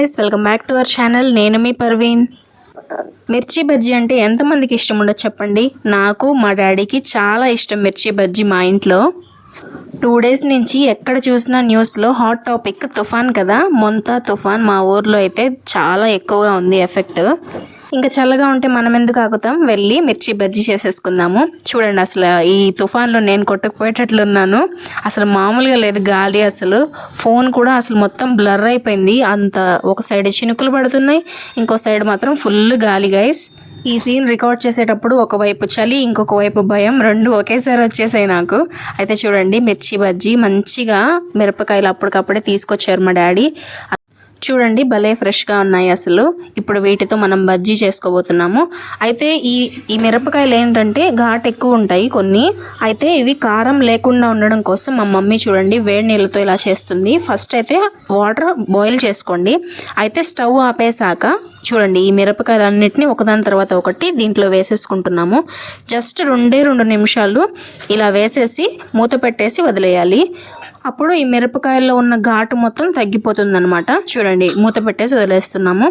Guys welcome back to our channel నేను మీ పర్వీన్ మిర్చి బజ్జీ అంటే ఎంతమందికి ఇష్టం ఉండదు చెప్పండి? నాకు మా డాడీకి చాలా ఇష్టం మిర్చి బజ్జీ మా ఇంట్లో. టూ డేస్ నుంచి ఎక్కడ చూసినా న్యూస్లో హాట్ టాపిక్ తుఫాన్ కదా మొంతా తుఫాన్ మా ఊర్లో అయితే చాలా ఎక్కువగా ఉంది ఎఫెక్ట్ ఇంకా చల్లగా ఉంటే మనం ఎందుకు ఆగుతాం? వెళ్ళి మిర్చి బజ్జీ చేసేసుకుందాము. చూడండి అసలు ఈ తుఫాన్లో నేను కొట్టుకుపోయేటట్లున్నాను అసలు మామూలుగా లేదు గాలి అసలు. ఫోన్ కూడా అసలు మొత్తం బ్లర్ అయిపోయింది. అంత ఒక సైడ్ చినుకులు పడుతున్నాయి. ఇంకో సైడ్ మాత్రం ఫుల్ గాలి గైస్ ఈ సీన్ రికార్డ్ చేసేటప్పుడు ఒకవైపు చలి ఇంకొక వైపు భయం. రెండు ఒకేసారి వచ్చేసాయి నాకు. అయితే చూడండి మిర్చి బజ్జీ మంచిగా మిరపకాయలు అప్పటికప్పుడే తీసుకొచ్చారు మా డాడీ. చూడండి భలే ఫ్రెష్గా ఉన్నాయి అసలు. ఇప్పుడు వీటితో మనం బజ్జీ చేసుకోబోతున్నాము. అయితే ఈ ఈ మిరపకాయలు ఏంటంటే ఘాట్ ఎక్కువ ఉంటాయి కొన్ని. అయితే ఇవి కారం లేకుండా ఉండడం కోసం మా మమ్మీ చూడండి వేడి నీళ్ళతో ఇలా చేస్తుంది. ఫస్ట్ అయితే వాటర్ బాయిల్ చేసుకోండి. అయితే స్టవ్ ఆపేసాక చూడండి ఈ మిరపకాయలన్నింటినీ ఒకదాని తర్వాత ఒకటి దీంట్లో వేసేసుకుంటున్నాము. జస్ట్ రెండే రెండు నిమిషాలు ఇలా వేసేసి మూత పెట్టేసి వదిలేయాలి. అప్పుడు ఈ మిరపకాయల్లో ఉన్న ఘాటు మొత్తం తగ్గిపోతుంది అనమాట చూడండి మూత పెట్టేసి వదిలేస్తున్నాము.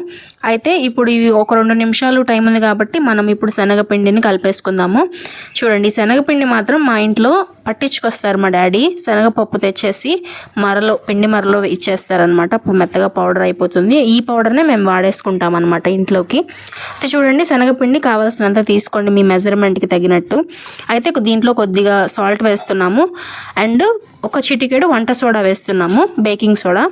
అయితే ఇప్పుడు ఇవి ఒక రెండు నిమిషాలు టైం ఉంది కాబట్టి మనం ఇప్పుడు శనగపిండిని కలిపేసుకుందాము. చూడండి శనగపిండి మాత్రం మా ఇంట్లో పట్టించుకొస్తారు మా డాడీ. శనగపప్పు తెచ్చేసి మరలో పిండి మరలో ఇచ్చేస్తారనమాట అప్పుడు మెత్తగా పౌడర్ అయిపోతుంది. ఈ పౌడర్నే మేము వాడేసుకుంటాం అనమాట ఇంట్లోకి. అయితే చూడండి శనగపిండి కావాల్సినంత తీసుకోండి మీ మెజర్మెంట్కి తగినట్టు. అయితే దీంట్లో కొద్దిగా సాల్ట్ వేస్తున్నాము. అండ్ ఒక చిటికెడు వంట సోడా వేస్తున్నాము బేకింగ్ సోడా.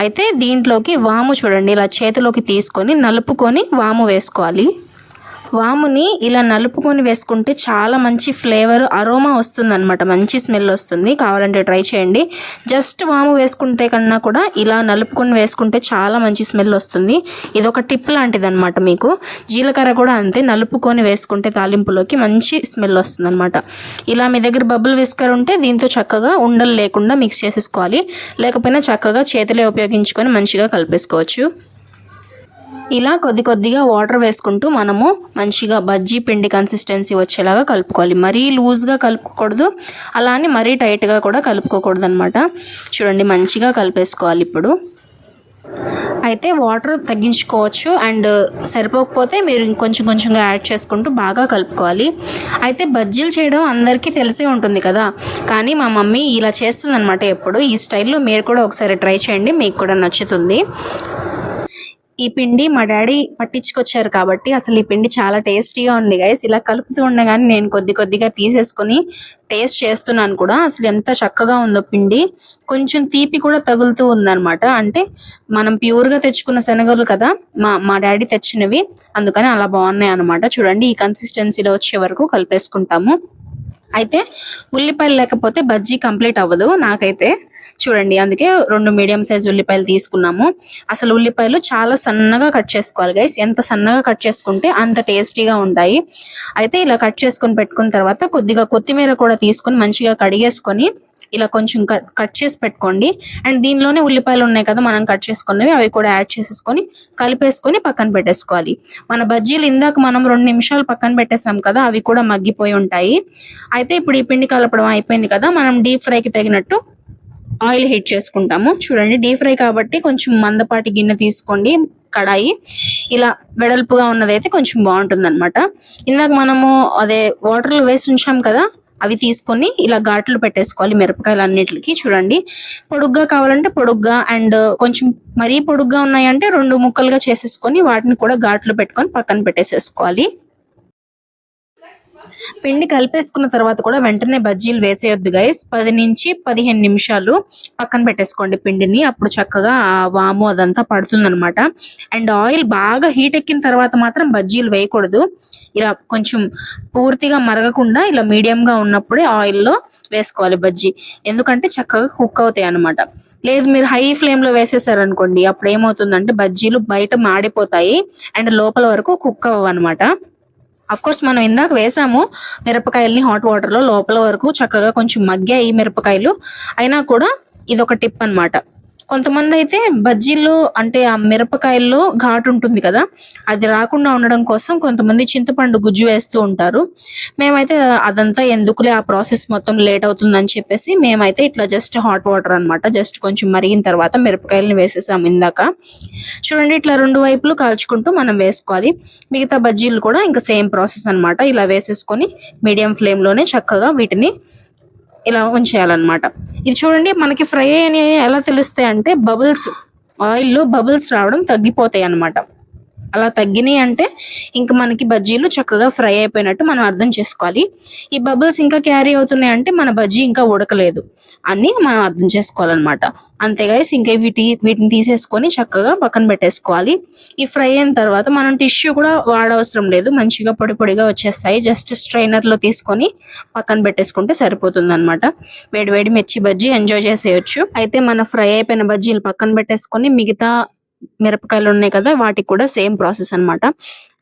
అయితే దీంట్లోకి వాము చూడండి ఇలా చేతిలోకి తీసుకొని నలుపుకొని వాము వేసుకోవాలి. వాముని ఇలా నలుపుకొని వేసుకుంటే చాలా మంచి ఫ్లేవర్ అరోమా వస్తుంది అనమాట మంచి స్మెల్ వస్తుంది. కావాలంటే ట్రై చేయండి. జస్ట్ వాము వేసుకుంటే కన్నా కూడా ఇలా నలుపుకొని వేసుకుంటే చాలా మంచి స్మెల్ వస్తుంది. ఇది ఒక టిప్ లాంటిది అనమాట మీకు. జీలకర్ర కూడా అంతే నలుపుకొని వేసుకుంటే తాలింపులోకి మంచి స్మెల్ వస్తుంది అనమాట ఇలా మీ దగ్గర బబుల్ విస్కర్ ఉంటే దీంతో చక్కగా ఉండలు లేకుండా మిక్స్ చేసేసుకోవాలి. లేకపోయినా చక్కగా చేతిలో ఉపయోగించుకొని మంచిగా కలిపేసుకోవచ్చు. ఇలా కొద్ది కొద్దిగా వాటర్ వేసుకుంటూ మనము మంచిగా బజ్జీ పిండి కన్సిస్టెన్సీ వచ్చేలాగా కలుపుకోవాలి. మరీ లూజ్గా కలుపుకోకూడదు అలా అని మరీ టైట్గా కూడా కలుపుకోకూడదు అనమాట చూడండి మంచిగా కలిపేసుకోవాలి ఇప్పుడు. అయితే వాటర్ తగ్గించుకోవచ్చు అండ్ సరిపోకపోతే మీరు ఇంకొంచెం కొంచెంగా యాడ్ చేసుకుంటూ బాగా కలుపుకోవాలి. అయితే బజ్జీలు చేయడం అందరికీ తెలిసే ఉంటుంది కదా. కానీ మా మమ్మీ ఇలా చేస్తుందన్నమాట ఎప్పుడు. ఈ స్టైల్లో మీరు కూడా ఒకసారి ట్రై చేయండి మీకు కూడా నచ్చుతుంది. ఈ పిండి మా డాడీ పట్టించుకొచ్చారు కాబట్టి అసలు ఈ పిండి చాలా టేస్టీగా ఉంది గైస్ ఇలా కలుపుతూ ఉండగానే నేను కొద్ది కొద్దిగా తీసేసుకొని టేస్ట్ చేస్తున్నాను కూడా. అసలు ఎంత చక్కగా ఉందో పిండి. కొంచెం తీపి కూడా తగులుతూ ఉందన్నమాట. అంటే మనం ప్యూర్గా తెచ్చుకున్న శనగలు కదా మా మా డాడీ తెచ్చినవి. అందుకని అలా బాగున్నాయి అనమాట చూడండి ఈ కన్సిస్టెన్సీలో వచ్చే వరకు కలిపేసుకుంటాము. అయితే ఉల్లిపాయలు లేకపోతే బజ్జీ కంప్లీట్ అవ్వదు నాకైతే. చూడండి అందుకే రెండు మీడియం సైజ్ ఉల్లిపాయలు తీసుకున్నాము. అసలు ఉల్లిపాయలు చాలా సన్నగా కట్ చేసుకోవాలి గైస్ ఎంత సన్నగా కట్ చేసుకుంటే అంత టేస్టీగా ఉంటాయి. అయితే ఇలా కట్ చేసుకొని పెట్టుకున్న తర్వాత కొద్దిగా కొత్తిమీర కూడా తీసుకొని మంచిగా కడిగేసుకొని ఇలా కొంచెం కట్ చేసి పెట్టుకోండి. అండ్ దీనిలోనే ఉల్లిపాయలు ఉన్నాయి కదా మనం కట్ చేసుకున్నవి అవి కూడా యాడ్ చేసేసుకొని కలిపేసుకొని పక్కన పెట్టేసుకోవాలి. మన బజ్జీలు ఇందాక మనం రెండు నిమిషాలు పక్కన పెట్టేసాం కదా అవి కూడా మగ్గిపోయి ఉంటాయి. అయితే ఇప్పుడు ఈ పిండి కలపడం అయిపోయింది కదా మనం డీప్ ఫ్రైకి తగినట్టు ఆయిల్ హీట్ చేసుకుంటాము. చూడండి డీప్ ఫ్రై కాబట్టి కొంచెం మందపాటి గిన్నె తీసుకోండి కడాయి. ఇలా వెడల్పుగా ఉన్నదైతే కొంచెం బాగుంటుంది అనమాట ఇందాక మనము అదే వాటర్లో వేసి ఉంచాం కదా అవి తీసుకొని ఇలా ఘాట్లు పెట్టేసుకోవాలి మిరపకాయలు అన్నిటికి చూడండి పొడుగ్గా కావాలంటే పొడుగ్గా అండ్ కొంచెం మరీ పొడుగ్గా ఉన్నాయంటే రెండు ముక్కలుగా చేసేసుకొని వాటిని కూడా ఘాట్లు పెట్టుకొని పక్కన పెట్టేసేసుకోవాలి. పిండి కలిపేసుకున్న తర్వాత కూడా వెంటనే బజ్జీలు వేసేయొద్దు గైస్ పది నుంచి పదిహేను నిమిషాలు పక్కన పెట్టేసుకోండి పిండిని. అప్పుడు చక్కగా వాము అదంతా పడుతుందన్నమాట. అండ్ ఆయిల్ బాగా హీట్ ఎక్కిన తర్వాత మాత్రం బజ్జీలు వేయకూడదు. ఇలా కొంచెం పూర్తిగా మరగకుండా ఇలా మీడియంగా ఉన్నప్పుడే ఆయిల్లో వేసుకోవాలి బజ్జీ. ఎందుకంటే చక్కగా కుక్ అవుతాయి అనమాట లేదు మీరు హై ఫ్లేమ్లో వేసేసారనుకోండి అప్పుడు ఏమవుతుందంటే బజ్జీలు బయట మాడిపోతాయి అండ్ లోపల వరకు కుక్ అవ్వనమాట అనమాట కోర్స్ మనం ఇందాక వేసాము మిరపకాయల్ని హాట్ వాటర్లో లోపల వరకు చక్కగా కొంచెం మగ్గాయి మిరపకాయలు. అయినా కూడా ఇది ఒక టిప్ అన్నమాట. కొంతమంది అయితే బజ్జీల్లో అంటే ఆ మిరపకాయల్లో ఘాటు ఉంటుంది కదా అది రాకుండా ఉండడం కోసం కొంతమంది చింతపండు గుజ్జు వేస్తూ ఉంటారు. మేమైతే అదంతా ఎందుకులే ఆ ప్రాసెస్ మొత్తం లేట్ అవుతుందని చెప్పేసి మేమైతే ఇట్లా జస్ట్ హాట్ వాటర్ అన్నమాట జస్ట్ కొంచెం మరిగిన తర్వాత మిరపకాయలను వేసేసాం ఇందాక. చూడండి ఇట్లా రెండు వైపులు కాల్చుకుంటూ మనం వేసుకోవాలి. మిగతా బజ్జీలు కూడా ఇంకా సేమ్ ప్రాసెస్ అనమాట ఇలా వేసేసుకొని మీడియం ఫ్లేమ్లోనే చక్కగా వీటిని ఇలా ఉంచేయాలన్నమాట ఇది చూడండి మనకి ఫ్రై అని ఎలా తెలుస్తాయి అంటే బబుల్స్ ఆయిల్లో బబుల్స్ రావడం తగ్గిపోతాయి అన్నమాట అలా తగ్గినాయి అంటే ఇంకా మనకి బజ్జీలు చక్కగా ఫ్రై అయిపోయినట్టు మనం అర్థం చేసుకోవాలి. ఈ బబుల్స్ ఇంకా క్యారీ అవుతున్నాయి అంటే మన బజ్జీ ఇంకా ఉడకలేదు అని మనం అర్థం చేసుకోవాలన్నమాట. అంతే గైస్ ఇంకా వీటి వీటిని తీసేసుకొని చక్కగా పక్కన పెట్టేసుకోవాలి. ఈ ఫ్రై అయిన తర్వాత మనం టిష్యూ కూడా వాడవసరం లేదు. మంచిగా పొడి పొడిగా వచ్చేస్తాయి. జస్ట్ స్ట్రైనర్లో తీసుకొని పక్కన పెట్టేసుకుంటే సరిపోతుంది అనమాట వేడి వేడి మిర్చి బజ్జీ ఎంజాయ్ చేసేయచ్చు. అయితే మన ఫ్రై అయిపోయిన బజ్జీలు పక్కన పెట్టేసుకొని మిగతా మిరపకాయలు ఉన్నాయి కదా వాటికి కూడా సేమ్ ప్రాసెస్ అన్నమాట.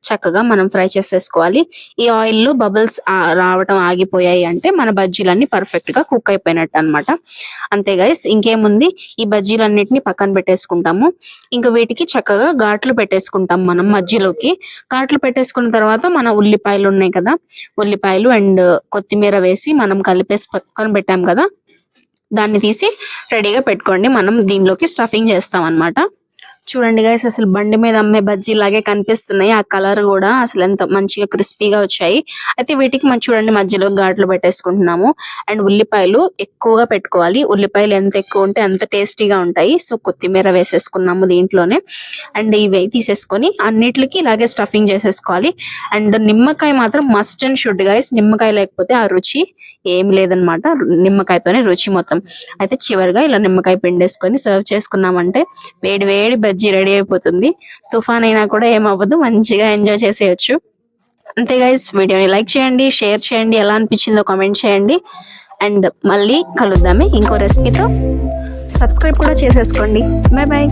చక్కగా మనం ఫ్రై చేసేసుకోవాలి. ఈ ఆయిల్లో బబుల్స్ రావడం ఆగిపోయాయి అంటే మన బజ్జీలన్నీ పర్ఫెక్ట్గా కుక్ అయిపోయినట్టు అన్నమాట. అంతే గైస్ ఇంకేముంది? ఈ బజ్జీలన్నిటిని పక్కన పెట్టేసుకుంటాము. ఇంకా వీటికి చక్కగా ఘాట్లు పెట్టేసుకుంటాం మనం మధ్యలోకి. ఘాట్లు పెట్టేసుకున్న తర్వాత మన ఉల్లిపాయలు ఉన్నాయి కదా ఉల్లిపాయలు అండ్ కొత్తిమీర వేసి మనం కలిపేసి పక్కన పెట్టాం కదా దాన్ని తీసి రెడీగా పెట్టుకోండి. మనం దీనిలోకి స్టఫింగ్ చేస్తాం అన్నమాట. చూడండి గైస్ అసలు బండి మీద అమ్మే బజ్జీ లాగే కనిపిస్తున్నాయి. ఆ కలర్ కూడా అసలు ఎంత మంచిగా క్రిస్పీగా వచ్చాయి. అయితే వీటికి మనం చూడండి మధ్యలో ఘాట్లు పెట్టేసుకుంటున్నాము. అండ్ ఉల్లిపాయలు ఎక్కువగా పెట్టుకోవాలి. ఉల్లిపాయలు ఎంత ఎక్కువ ఉంటే అంత టేస్టీగా ఉంటాయి. సో కొత్తిమీర వేసేసుకున్నాము దీంట్లోనే. అండ్ ఇవి తీసేసుకొని అన్నిటికి ఇలాగే స్టఫింగ్ చేసేసుకోవాలి. అండ్ నిమ్మకాయ మాత్రం మస్ట్ అండ్ షుడ్ గైస్ నిమ్మకాయ లేకపోతే ఆ రుచి ఏం లేదనమాట. నిమ్మకాయతోనే రుచి మొత్తం. అయితే చివరిగా ఇలా నిమ్మకాయ పిండేసుకొని సర్వ్ చేసుకున్నామంటే వేడి వేడి బజ్జీ రెడీ అయిపోతుంది. తుఫాన్ అయినా కూడా ఏమవ్వదు మంచిగా ఎంజాయ్ చేసేయచ్చు. అంతే గైస్ వీడియోని లైక్ చేయండి షేర్ చేయండి. ఎలా అనిపించిందో కామెంట్ చేయండి. అండ్ మళ్ళీ కలుద్దామే ఇంకో రెసిపీతో సబ్స్క్రైబ్ కూడా చేసేసుకోండి. Bye bye